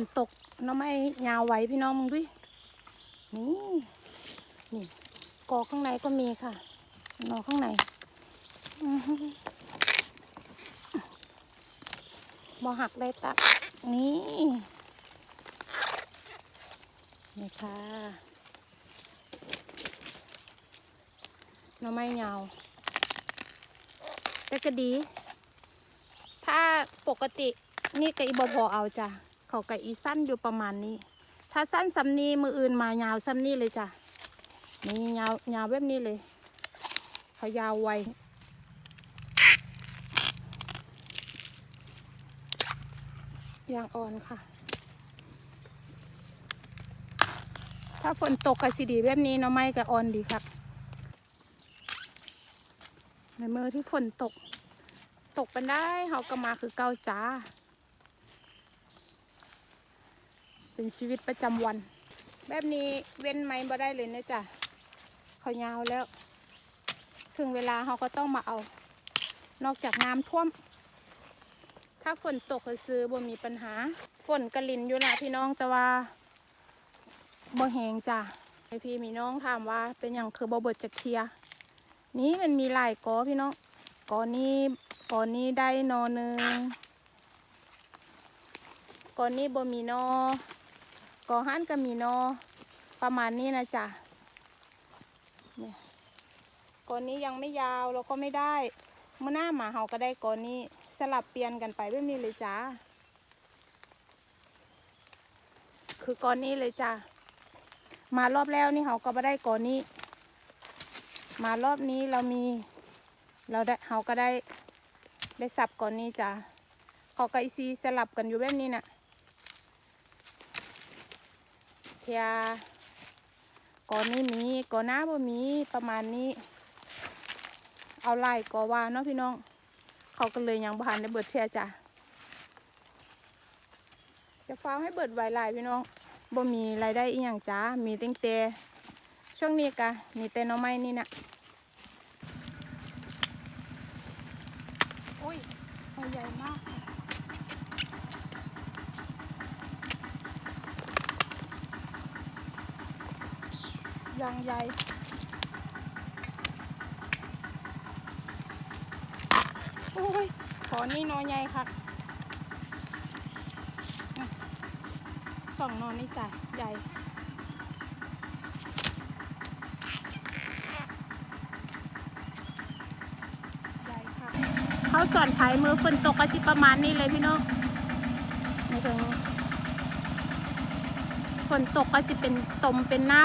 นตกน้ำไม่ยาวไว้พี่น้องมึงด้วยนี่นี่กอข้างในก็มีค่ะนอข้างในอื้อหักได้ตักนี่นี่ค่ะน้ำไม้ยาวแต่ก็ดี ถ้าปกตินี่ก็อีบพอเอาจ้ะ เขากับอีสั้นอยู่ประมาณนี้ ถ้าสั้นซ้ำนี้มืออื่นมายาวซ้ำนี้เลยจ้ะนี่ยาวยาวแบบนี้เลย เขายาวไวยางอ่อนค่ะ ถ้าฝนตกกับสีดีแบบนี้เนาะไม่กับอ่อนดีครับในเมื่อที่ฝนตก ตกเป็นได้เขาก็มาคือเก้าจ้า เป็นชีวิตประจำวัน แบบนี้เว้นไหมบ่ได้เลยนะจ๊ะเขายาวแล้ว ถึงเวลาเขาก็ต้องมาเอา นอกจากน้ำท่วม ถ้าฝนตกก็ซื้อบ่มีปัญหา ฝนกระลินอยู่นะพี่น้องแต่ว่าบ่แหงจ้ะไอพี่มีน้องถามว่าเป็นอย่างคือบ่เบิดจากเทียนี่มันมีหลายกอพี่น้องกอนี้กอนี้ได้นอหนึ่งกอนี้บ่มีนอ กอหันก็มีนอประมาณนี้นะจ๊ะเนี่ยกอนนี้ยังไม่ยาวเราก็ไม่ได้เมื่อหน้าหมาเห่าก็ได้กอนนี้สลับเปลี่ยนกันไปแบบนี้เลยจ้าคือกอนนี้เลยจ้ามารอบแล้วนี่เขาก็ไม่ได้กอนนี้ มารอบนี้เรามี เราได้เขาก็ได้ได้สับก่อนนี้จ้ะเขากับอีซีสลับกันอยู่แบบนี้น่ะ เทียก่อนนี้มีก่อนหน้าบ่มีประมาณนี้ เอาไล่ก่อว่าเนาะพี่น้อง เขาก็เลยยังบานในเบิดเทียจ้ะจะฟ้าให้เบิดไวไล่พี่น้องบ่มีรายได้อีหยังจ้ามีตั้งแต่ช่วงนี้กะมีแต่น้อไม้นี่นะอุ้ยตัวใหญ่มาก ยางใหญ่โอ้ย ขอนี่นอใหญ่ค่ะอืมสองนอนนี่จ้ะใหญ่ใหญ่ค่ะเขาสอนไผ่มือฝนตกก็สิประมาณนี้เลยพี่น้องไม่ถึงฝนตกก็สิเป็นตมเป็นน้ำ